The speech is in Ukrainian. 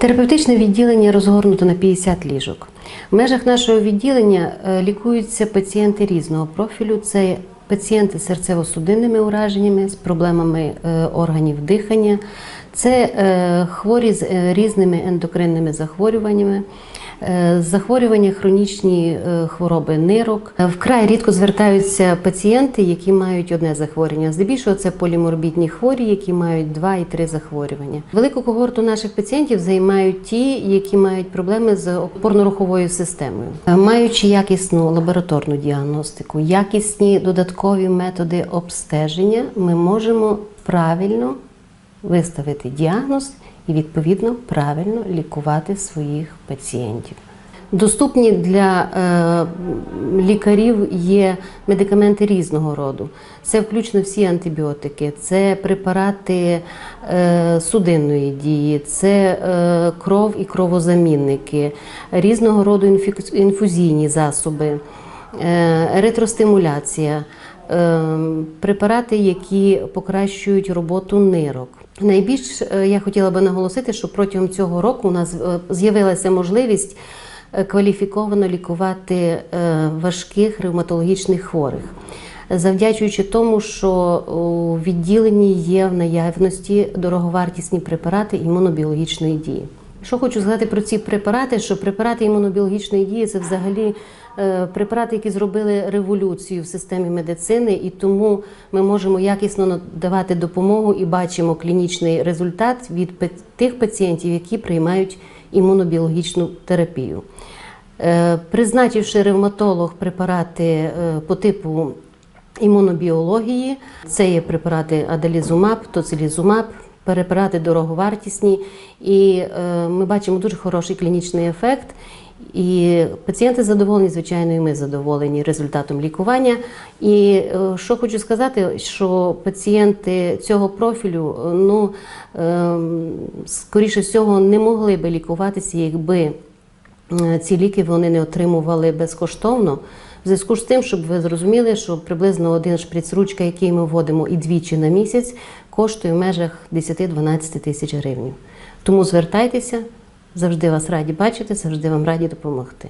Терапевтичне відділення розгорнуто на 50 ліжок. В межах нашого відділення е, лікуються пацієнти різного профілю. Це пацієнти з серцево-судинними ураженнями, з проблемами е, органів дихання, це е, хворі з різними ендокринними захворюваннями. Е, Захворювання, хронічні е, хвороби нирок. Е, Вкрай рідко звертаються пацієнти, які мають одне захворювання. Здебільшого це поліморбідні хворі, які мають два і три захворювання. Велику когорту наших пацієнтів займають ті, які мають проблеми з опорно-руховою системою, маючи якісну лабораторну діагностику, якісні додаткові методи обстеження, ми можемо правильно виставити діагноз і відповідно правильно лікувати своїх пацієнтів. Доступні для е, лікарів є медикаменти різного роду. Це включно всі антибіотики, це препарати е, судинної дії, це е, кров і кровозамінники, різного роду інфузійні засоби, е, еритростимуляція, препарати, які покращують роботу нирок. Найбільш е, я хотіла би наголосити, що протягом цього року у нас е, з'явилася можливість е, кваліфіковано лікувати важких ревматологічних хворих. Завдячуючи тому, що у відділенні є в наявності дороговартісні препарати імунобіологічної дії. Що хочу сказати про ці препарати, що препарати імунобіологічної дії це взагалі е, препарати, які зробили революцію в системі медицини, і тому ми можемо якісно надавати допомогу і бачимо клінічний результат від тих пацієнтів, які приймають імунобіологічну терапію. Е, Призначивши ревматолог препарати е, по типу імунобіології, це є препарати адалізумаб, тоцилізумаб, препарати дороговартісні, і е, ми бачимо дуже хороший клінічний ефект. І пацієнти задоволені, звичайно, і ми задоволені результатом лікування. І е, що хочу сказати, що пацієнти цього профілю, е, ну скоріше всього, не могли би лікуватися, якби ці ліки вони не отримували безкоштовно. В зв'язку з тим, щоб ви зрозуміли, що приблизно один шприц ручка, який ми вводимо і двічі на місяць, коштує в межах 10-12 тисяч гривень. Тому звертайтеся, завжди вас раді бачити, завжди вам раді допомогти.